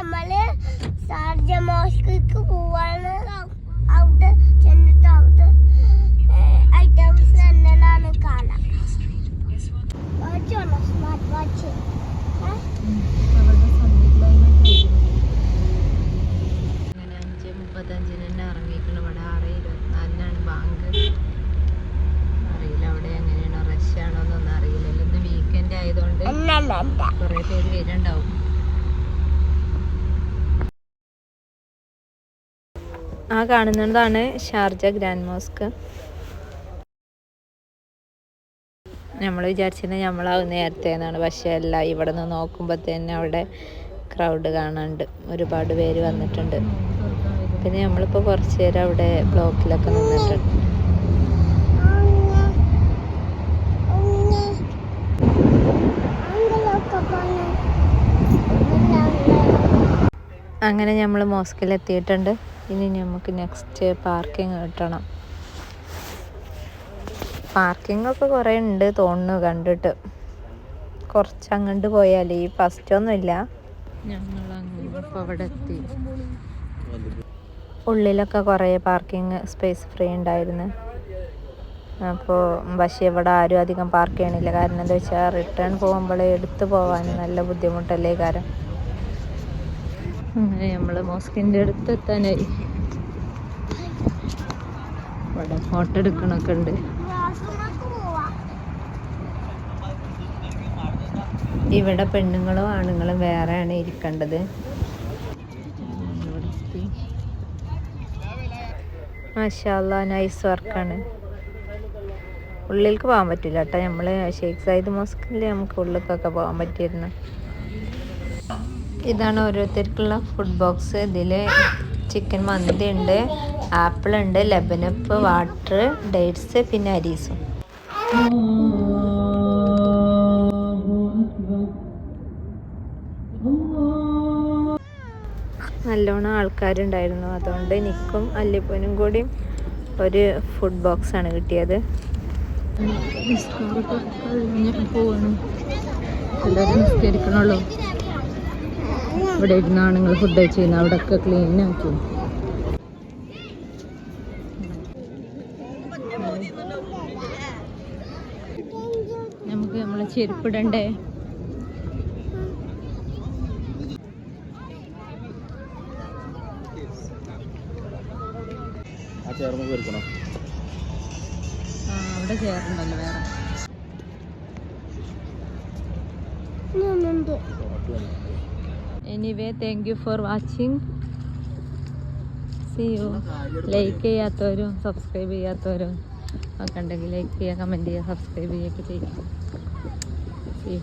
നമ്മൾ സാർജ മോസ്കിക്ക് പോവാണ്. അവിടെ ചെന്നിട്ട് അവിടെ ഐറ്റംസ് എന്തെല്ലാം കാണാം. സ്മാർട്ട് വാച്ച് അങ്ങനെ അഞ്ച് മുപ്പത്തഞ്ചിന് തന്നെ ഇറങ്ങിക്കണം ഇവിടെ ആറ് ഇരുപത്തിനാലിനാണ് ബാങ്ക്. അറിയില്ല അവിടെ എങ്ങനെയാണോ റഷ് ആണോ എന്നൊന്നും അറിയില്ലല്ലോ ഇന്ന് വീക്കെൻഡ് ആയതുകൊണ്ട് കുറേ പേര് വരുന്നുണ്ടാവും. ആ കാണുന്നതാണ് ഷാർജ ഗ്രാൻഡ് മോസ്ക്. നമ്മൾ വിചാരിച്ചത് നമ്മളാവും നേരത്തെ എന്നാണ്. പക്ഷേ അല്ല ഇവിടെ നിന്ന് നോക്കുമ്പോൾ തന്നെ അവിടെ ക്രൗഡ് കാണാണ്ട് ഒരുപാട് പേര് വന്നിട്ടുണ്ട്. പിന്നെ നമ്മളിപ്പോൾ കുറച്ച് നേരം അവിടെ ബ്ലോക്കിലൊക്കെ നിന്നിട്ടുണ്ട്. അങ്ങനെ നമ്മൾ മോസ്കിൽ എത്തിയിട്ടുണ്ട് ഇനി നമുക്ക് നെക്സ്റ്റ് പാർക്കിംഗ് കിട്ടണം. പാർക്കിംഗ് ഒക്കെ കുറേ ഉണ്ട് തോന്നുന്നു കണ്ടിട്ട്. കുറച്ച് അങ്ങോട്ട് പോയാൽ ഈ ഫസ്റ്റ് ഒന്നുമില്ല. ഞങ്ങൾ ഇപ്പോൾ അവിടെ എത്തി. ഉള്ളിലൊക്കെ കുറേ പാർക്കിംഗ് സ്പേസ് ഫ്രീ ഉണ്ടായിരുന്നു. അപ്പോൾ പക്ഷേ ഇവിടെ ആരും അധികം പാർക്ക് ചെയ്യണില്ല. കാരണം എന്താ വെച്ചാൽ റിട്ടേൺ പോകുമ്പോൾ എടുത്തു പോകാൻ നല്ല ബുദ്ധിമുട്ടല്ലേ കാരണം അങ്ങനെ നമ്മൾ മോസ്കിന്റെ അടുത്ത് എത്താനായി ഇവിടെ ഫോട്ടോ എടുക്കണൊക്കെ ഉണ്ട്. ഇവിടെ പെണ്ണുങ്ങളും ആണുങ്ങളും വേറെയാണ് ഇരിക്കേണ്ടത്. മാഷാല്ല നൈസ് വർക്കാണ് ഉള്ളിലേക്ക് പോകാൻ പറ്റില്ല കേട്ടോ. നമ്മൾ ഷെയ്ഖ് സയ്യിദ് മോസ്കിൽ നമുക്ക് ഉള്ളിലേക്കൊക്കെ പോകാൻ പറ്റിയിരുന്നു. ഇതാണ് ഓരോരുത്തർക്കുള്ള ഫുഡ് ബോക്സ് ഇതിൽ ചിക്കൻ മന്തി ഉണ്ട് ആപ്പിൾ ഉണ്ട് ലെബനപ്പ് വാട്ടർ ഡേറ്റ്സ് പിന്നെ അരീസും. നല്ലോണം ആൾക്കാരുണ്ടായിരുന്നു. അതുകൊണ്ട് എനിക്കും അല്ലിപ്പനും കൂടി ഒരു ഫുഡ് ബോക്സ് ആണ് കിട്ടിയത്. എല്ലാവരും ഇവിടെ ഇരുന്നാണ് നിങ്ങൾ ഫുഡ് കഴിച്ചിരുന്നു അവിടെ ഒക്കെ ക്ലീൻ ആക്കി. നമുക്ക് നമ്മളെ ചെരുപ്പിടണ്ടേ? അവിടെ ചേറുണ്ടല്ലോ വേറെ. Anyway thank you for watching see you like ചെയ്യാത്തവരും subscribe ചെയ്യാത്തവരും ഒക്കെ ഉണ്ടെങ്കിൽ ലൈക്ക് ചെയ്യുക കമന്റ് ചെയ്യുക സബ്സ്ക്രൈബ് ചെയ്യുകയൊക്കെ ചെയ്യും. C U